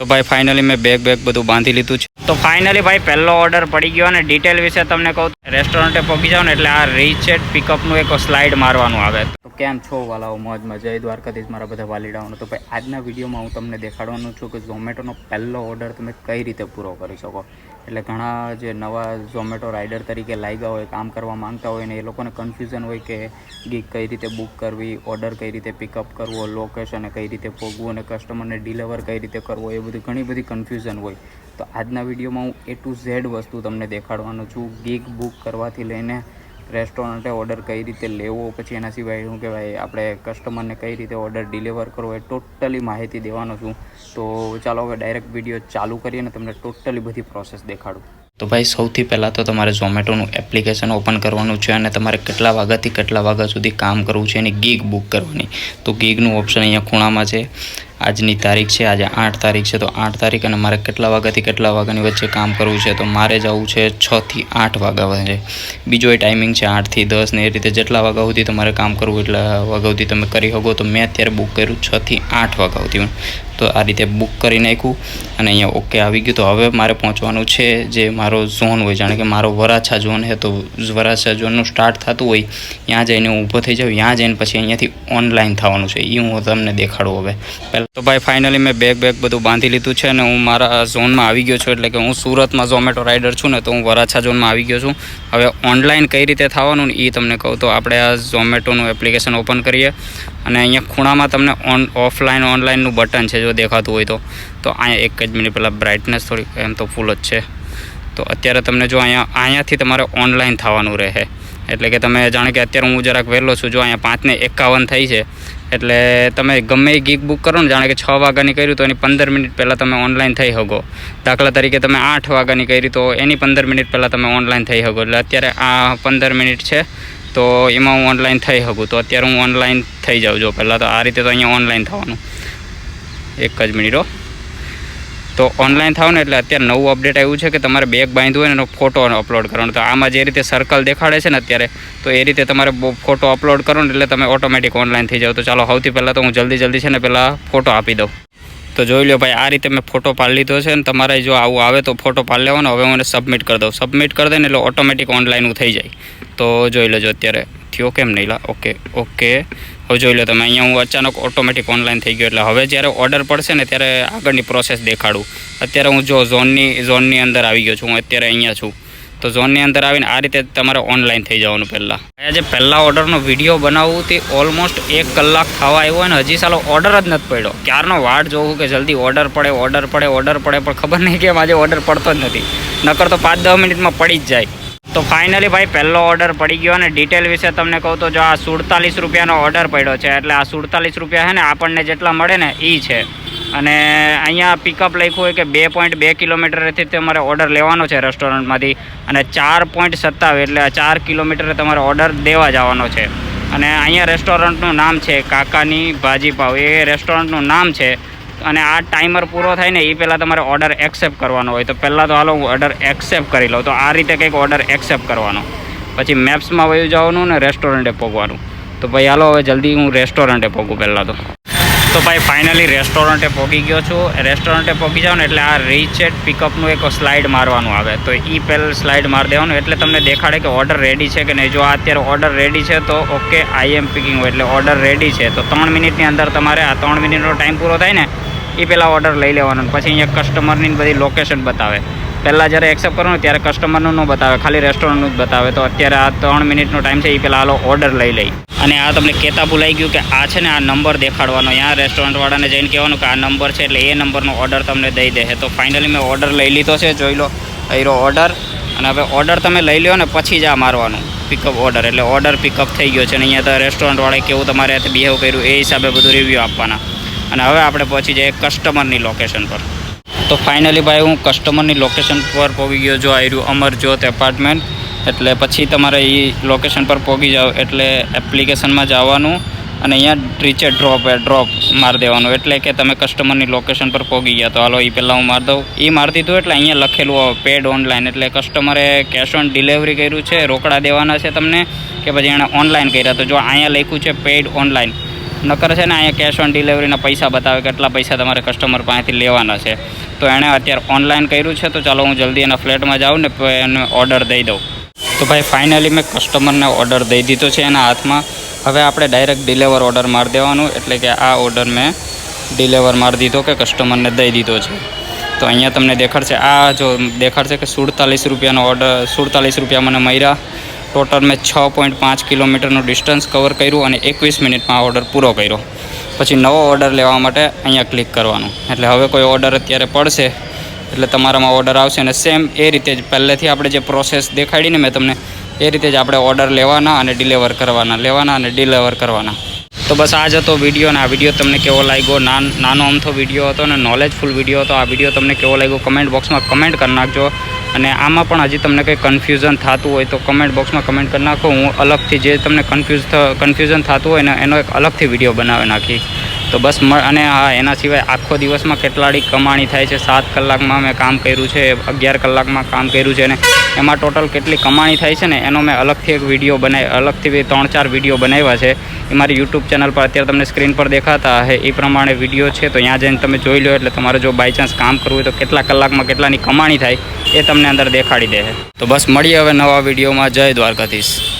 તો ભાઈ ફાઇનલી મેં બેગ બેગ બધું બાંધી લીધું છે. તો ફાઇનલી ભાઈ પહેલો ઓર્ડર પડી ગયો અને ડિટેલ વિશે તમને કહું રેસ્ટોરન્ટે પહોંચી જાઓ ને એટલે આ રીચેટ પિકઅપનું એક સ્લાઇડ મારવાનું આવે. તો કેમ છો વાલાઓ? મોજમાં જય દ્વારકાધીશ, મારા બધા વાલીડાઓનો. તો ભાઈ આજના વિડીયોમાં હું તમને દેખાડવાનું છું કે ઝોમેટોનો પહેલો ઓર્ડર તમે કઈ રીતે પૂરો કરી શકો? એટલે ઘણા જે નવા ઝોમેટો રાઇડર તરીકે લાગ્યા હોય, કામ કરવા માંગતા હોય ને એ લોકોને કન્ફ્યુઝન હોય કે ગીગ કઈ રીતે બુક કરવી ઓર્ડર કઈ રીતે પિકઅપ કરવો લોકેશન કઈ રીતે પહોંચવું અને કસ્ટમરને ડિલિવર કઈ રીતે કરવો, એ બધી ઘણી બધી કન્ફ્યુઝન હોય. તો આજના વિડીયોમાં હું એ ટુ ઝેડ વસ્તુ તમને દેખાડવાનો છું. ગીગ બુક કરવાથી લઈને રેસ્ટોરન્ટે ઓર્ડર કઈ રીતે લેવો, પછી એના સિવાય શું કહેવાય, આપણે કસ્ટમરને કઈ રીતે ઓર્ડર ડિલિવર કરવો એ ટોટલી માહિતી દેવાનો છું. તો ચાલો હવે ડાયરેક્ટ વીડિયો ચાલુ કરીએ અને તમને ટોટલી બધી પ્રોસેસ દેખાડું. તો ભાઈ, સૌથી પહેલાં તો તમારે ઝોમેટોનું એપ્લિકેશન ઓપન કરવાનું છે અને તમારે કેટલા વાગ્યાથી કેટલા વાગ્યા સુધી કામ કરવું છે એની ગીગ બુક કરવાની. તો ગીગનું ઓપ્શન અહીંયા ખૂણામાં છે. આજની તારીખ છે, આજે આઠ તારીખ છે, તો આઠ તારીખ અને મારે કેટલા વાગ્યાથી કેટલા વાગ્યાની વચ્ચે કામ કરવું છે, તો મારે જવું છે છથી આઠ વાગ્યા વચ્ચે. બીજો એ ટાઈમિંગ છે આઠથી દસ ને એ રીતે જેટલા વાગ્યા સુધી તમારે કામ કરવું એટલા વાગ્યા સુધી તમે કરી શકો. તો મેં અત્યારે બુક કર્યું છથી આઠ વાગ્યા સુધી. તો આ રીતે બુક કરી નાખ્યું અને અહીંયા ઓકે આવી ગયું. તો હવે મારે પહોંચવાનું છે જે મારો ઝોન હોય, જાણે કે મારો વરાછા ઝોન છે, તો વરાછા ઝોનનું સ્ટાર્ટ થતું હોય, ત્યાં જઈને હું ઊભો થઈ જાઉં. ત્યાં જઈને પછી અહીંયાથી ઓનલાઈન થવાનું છે. એ હું તમને દેખાડું હવે. પહેલાં તો ભાઈ ફાઇનલી મેં બેગ બેગ બધું બાંધી લીધું છે અને હું મારા ઝોનમાં આવી ગયો છું. એટલે કે હું સુરતમાં ઝોમેટો રાઇડર છું ને, તો હું વરાછા ઝોનમાં આવી ગયો છું. હવે ઓનલાઈન કઈ રીતે થવાનું એ તમને કહું, તો આપણે આ ઝોમેટોનું એપ્લિકેશન ઓપન કરીએ. અને અહીંયા ખૂણામાં તમને ઓન ઓફલાઈન ઓનલાઈનનું બટન છે. જો દેખાતું હોય તો. તો અહીંયા એક જ મિનિટ પહેલાં બ્રાઇટનેસ થોડી એમ તો ફૂલ જ છે. તો અત્યારે તમને જો અહીંયા, અહીંયાથી તમારે ઓનલાઈન થવાનું રહે. એટલે કે તમે જાણે કે અત્યારે હું જરાક વહેલો છું, જો અહીંયા પાંચને એકાવન થઈ છે, એટલે તમે ગમે એ ગીક બુક કરો ને, જાણે કે છ વાગ્યાની કર્યું તો એની પંદર મિનિટ પહેલાં તમે ઓનલાઈન થઈ શકો. દાખલા તરીકે તમે આઠ વાગ્યાની કરી તો એની પંદર મિનિટ પહેલાં તમે ઓનલાઈન થઈ શકો. એટલે અત્યારે આ પંદર મિનિટ છે, તો એમાં હું ઓનલાઈન થઈ શકું. તો અત્યારે હું ઓનલાઈન થઈ જાઉં જો પહેલાં તો. આ રીતે તો અહીંયા ઓનલાઈન થવાનું. એક જ મિનિટ હો. તો ઓનલાઈન થાવ ને એટલે અત્યારે નવું અપડેટ આવ્યું છે કે તમારે બેગ બાંધવું હોય ને એનો ફોટો અપલોડ કરવાનો. તો આમાં જે રીતે સર્કલ દેખાડે છે ને અત્યારે, તો એ રીતે તમારે ફોટો અપલોડ કરો ને એટલે તમે ઓટોમેટિક ઓનલાઈન થઈ જાઓ. તો ચાલો સૌથી પહેલાં તો હું જલ્દી જલ્દી છે ને પહેલાં ફોટો આપી દઉં. તો જોઈ લો ભાઈ, આ રીતે મેં ફોટો પાડી લીધો છે ને તમારે જો આવું આવે તો ફોટો પાડી લેવાનો. હવે હું એને સબમિટ કરી દઉં. સબમિટ કરી દે એટલે ઓટોમેટિક ઓનલાઈન થઈ જાય. તો જોઈ લેજો અત્યારે. થયો કેમ નહીં? લા, ઓકે ઓકે. હવે જોઈ લો તમે, અહીંયા હું અચાનક ઓટોમેટિક ઓનલાઈન થઈ ગયો, એટલે હવે જ્યારે ઓર્ડર પડશે ને, ત્યારે આગળની પ્રોસેસ દેખાડું. અત્યારે હું જો ઝોનની ઝોનની અંદર આવી ગયો છું, હું અત્યારે અહીંયા છું. તો ઝોનની અંદર આવીને આ રીતે તમારે ઓનલાઈન થઈ જવાનું પહેલાં. આ જે પહેલાં ઓર્ડરનો વીડિયો બનાવવું તે ઓલમોસ્ટ એક કલાક થવા આવ્યો અને હજી સાલો ઓર્ડર જ નથી પડ્યો. ક્યારનો વાટ જોવું કે જલ્દી ઓર્ડર પડે ઓર્ડર પડે ઓર્ડર પડે, પણ ખબર નહીં કેમ આજે ઓર્ડર પડતો જ નથી. નકર તો પાંચ દસ મિનિટમાં પડી જ જાય. તો ફાઇનલી ભાઈ પહેલો ઓર્ડર પડી ગયો અને ડિટેલ વિશે તમને કહું તો જો આ સુડતાલીસ રૂપિયાનો ઓર્ડર પડ્યો છે, એટલે આ સુડતાલીસ રૂપિયા છે ને આપણને જેટલા મળે ને એ છે. અને અહીંયા પિકઅપ લખ્યું હોય કે બે પોઈન્ટ બે કિલોમીટરથી તમારે ઓર્ડર લેવાનો છે રેસ્ટોરન્ટમાંથી અને ચાર પોઈન્ટ સત્તાવીસ, એટલે આ ચાર કિલોમીટરે તમારે ઓર્ડર દેવા જવાનો છે. અને અહીંયા રેસ્ટોરન્ટનું નામ છે કાકાની ભાજીપાવ. એ રેસ્ટોરન્ટનું નામ છે અને આ ટાઈમર પૂરો થાય ને એ પહેલાં તમારે ઓર્ડર એક્સેપ્ટ કરવાનો હોય. તો પહેલાં તો હાલો હું ઓર્ડર એક્સેપ્ટ કરી લઉં. તો આ રીતે કંઈક ઓર્ડર એક્સેપ્ટ કરવાનો. પછી મેપ્સમાં વયું જવાનું ને રેસ્ટોરન્ટે પહોંચવાનું તો ભાઈ હાલો હવે જલ્દી હું રેસ્ટોરન્ટે પહોંચું પહેલાં તો. તો ભાઈ ફાઇનલી રેસ્ટોરન્ટે પહોંચી ગયો છું. રેસ્ટોરન્ટે પહોંચી જાઓ ને એટલે આ રીચેટ પિકઅપનું એક સ્લાઇડ મારવાનું આવે. તો એ પહેલાં સ્લાઇડ મારી દેવાનું. એટલે તમને દેખાડે કે ઓર્ડર રેડી છે કે નહીં. જો આ અત્યારે ઓર્ડર રેડી છે, તો ઓકે આઈ એમ પિકિંગ એટલે ઓર્ડર રેડી છે. તો ત્રણ મિનિટની અંદર તમારે આ ત્રણ મિનિટનો ટાઈમ પૂરો થાય ને એ પહેલાં ઓર્ડર લઈ લેવાનો પછી અહીંયા કસ્ટમરની બધી લોકેશન બતાવે. પહેલાં જ્યારે એક્સેપ્ટ કરો ને ત્યારે કસ્ટમરનું ન બતાવે. ખાલી રેસ્ટોરન્ટનું જ બતાવે. તો અત્યારે આ ત્રણ મિનિટનો ટાઈમ છે એ પહેલાં હાલો ઓર્ડર લઈ લઈ. અને આ તમને કહેતા ભૂલાઈ ગયું કે આ છે ને આ નંબર દેખાડવાનો. અહીંયા રેસ્ટોરન્ટવાળાને જઈને કહેવાનું કે આ નંબર છે એટલે એ નંબરનો ઓર્ડર તમને દઈ દે. તો ફાઇનલી મેં ઓર્ડર લઈ લીધો છે, જોઈ લો. અહીંરો ઓર્ડર અને હવે ઓર્ડર તમે લઈ લો ને પછી જ આ મારવાનું. પિકઅપ ઓર્ડર એટલે ઓર્ડર પિકઅપ થઈ ગયો છે. અને અહીંયા તો રેસ્ટોરન્ટવાળાએ કેવું તમારે બિહેવ કર્યું એ હિસાબે બધું રિવ્યૂ આપવાના. અને હવે આપણે પહોંચી જઈએ કસ્ટમરની લોકેશન પર. તો ફાઇનલી ભાઈ હું કસ્ટમરની લોકેશન પર પહોંચી ગયો જો આવી રહ્યું અમરજોત એપાર્ટમેન્ટ એટલે પછી તમારે એ લોકેશન પર પહોંચી જાઓ, એટલે એપ્લિકેશનમાં જવાનું અને અહીંયા રીચે ડ્રોપ ડ્રોપ મારી દેવાનું. એટલે કે તમે કસ્ટમરની લોકેશન પર પહોંચી ગયા તો, હાલો એ પહેલાં હું મારી દઉં. એ મારી દીધું એટલે અહીંયા લખેલું પેડ ઓનલાઈન એટલે કસ્ટમરે કેશ ઓન ડિલિવરી કર્યું છે, રોકડા દેવાના છે તમને, કે પછી એણે ઓનલાઈન કર્યા. તો જો અહીંયા લખ્યું છે પેડ ઓનલાઈન નકર છે ને, અહીંયા કેશ ઓન ડિલિવરીના પૈસા બતાવે કેટલા પૈસા તમારે કસ્ટમર પાસેથી લેવાના છે. તો એણે અત્યારે ઓનલાઈન કર્યું છે, તો ચાલો હું જલ્દી એના ફ્લેટમાં જાઉં ને એને ઓર્ડર દઈ દઉં. તો ભાઈ ફાઇનલી મેં કસ્ટમરને ઓર્ડર દઈ દીધો છે એના હાથમાં. હવે આપણે ડાયરેક્ટ ડિલેવર ઓર્ડર મારી દેવાનું. એટલે કે આ ઓર્ડર મેં ડિલેવર મારી દીધો કે કસ્ટમરને દઈ દીધો છે. તો અહીંયા તમને દેખાડશે, આ જો દેખાડશે કે સુડતાલીસ રૂપિયાનો ઓર્ડર સુડતાલીસ રૂપિયા મને મળ્યા ટોટલ મેં છ પોઈન્ટ પાંચ કિલોમીટરનું ડિસ્ટન્સ કવર કર્યું અને એકવીસ મિનિટમાં ઓર્ડર પૂરો કર્યો. પછી નવો ઓર્ડર લેવા માટે અહીંયા ક્લિક કરવાનું. એટલે હવે કોઈ ઓર્ડર અત્યારે પડશે એટલે તમારામાં ઓર્ડર આવશે અને સેમ એ રીતે જ પહેલેથી આપણે જે પ્રોસેસ દેખાડીને મેં તમને, એ રીતે જ આપણે ઓર્ડર લેવાના અને ડિલિવર કરવાના, લેવાના અને ડિલિવર કરવાના. તો બસ આ જ હતો વીડિયો અને આ વીડિયો તમને કેવો લાગ્યો? નાન અમથો વીડિયો હતો અને નોલેજફુલ વીડિયો હતો, આ વીડિયો તમને કેવો લાગ્યો? કમેન્ટ બોક્સમાં કમેન્ટ કરી નાખજો. અને આમાં પણ હજી તમને કંઈ કન્ફ્યુઝન થતું હોય તો કમેન્ટ બોક્સમાં કમેન્ટ કરી નાખો. હું અલગથી જે તમને કન્ફ્યુઝ કન્ફ્યુઝન થતું હોય ને એનો એક અલગથી વીડિયો બનાવી નાખી તો બસ અને હા, એના સિવાય આખો દિવસમાં કેટલાડી કમાણી થાય છે. સાત કલાકમાં મેં કામ કર્યું છે, અગિયાર કલાકમાં કામ કર્યું છે અને એમાં ટોટલ કેટલી કમાણી થાય છે ને, એનો મેં અલગથી એક વીડિયો બનાવી, અલગથી ત્રણ, ચાર વીડિયો બનાવ્યા છે. એ મારી યુટ્યુબ ચેનલ પર અત્યારે તમને સ્ક્રીન પર દેખાતા હે એ પ્રમાણે વીડિયો છે, તો ત્યાં જઈને તમે જોઈ લો, એટલે તમારે જો બાય ચાન્સ કામ કરવું હોય તો કેટલા કલાકમાં કેટલાની કમાણી થાય, એ તમને અંદર દેખાડી દે તો બસ મળીએ હવે નવા વિડીયોમાં. જય દ્વારકાધીશ.